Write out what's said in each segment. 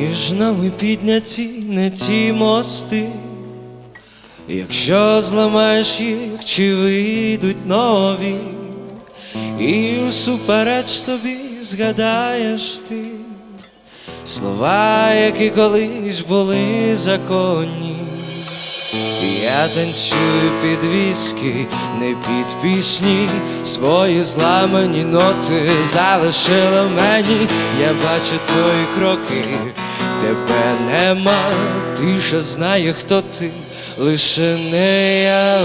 між нами підняті не ті мости. Якщо зламаєш їх, чи вийдуть нові, і всупереч собі згадаєш ти слова, які колись були законні. Я танцюю під віски, не під пісні, свої зламані ноти залишила мені. Я бачу твої кроки, тебе нема, тиша знає, хто ти, лише не я.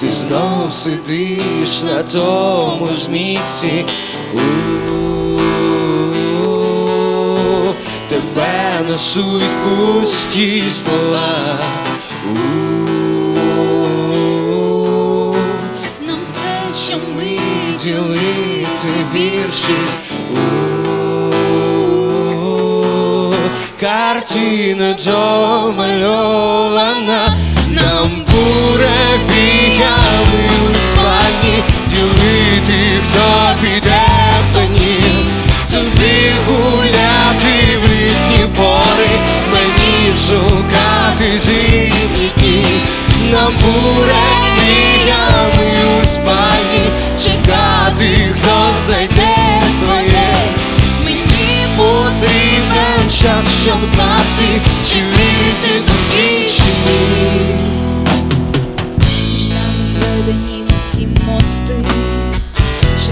Ти знов сидиш на тому ж місці. Тебе несуть пусті слова. Нам все, що ми Ділити вірші. Картина домальована нам буревіями у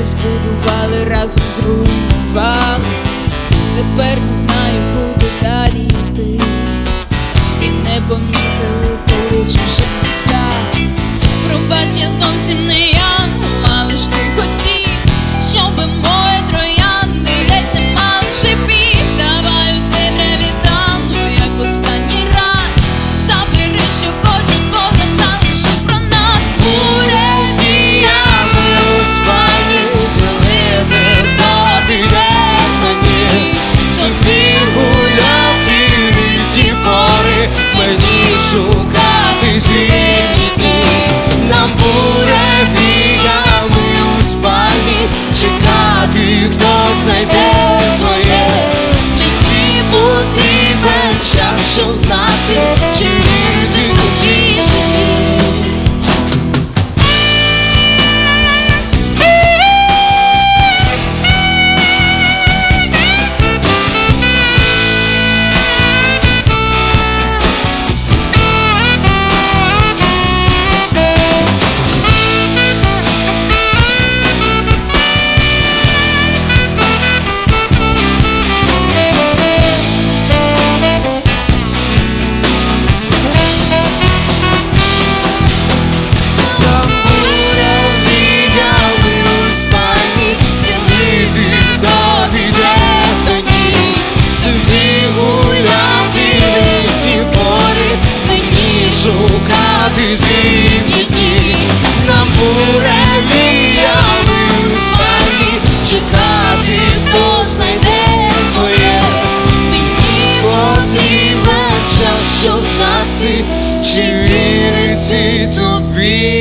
збудували разом зруйнували. Тепер не знаю, куди далі йти. дивні дні нам буревіями у спальні чекати, то знайде своє, мені потрібен час, щоб знати, чи вірити тобі.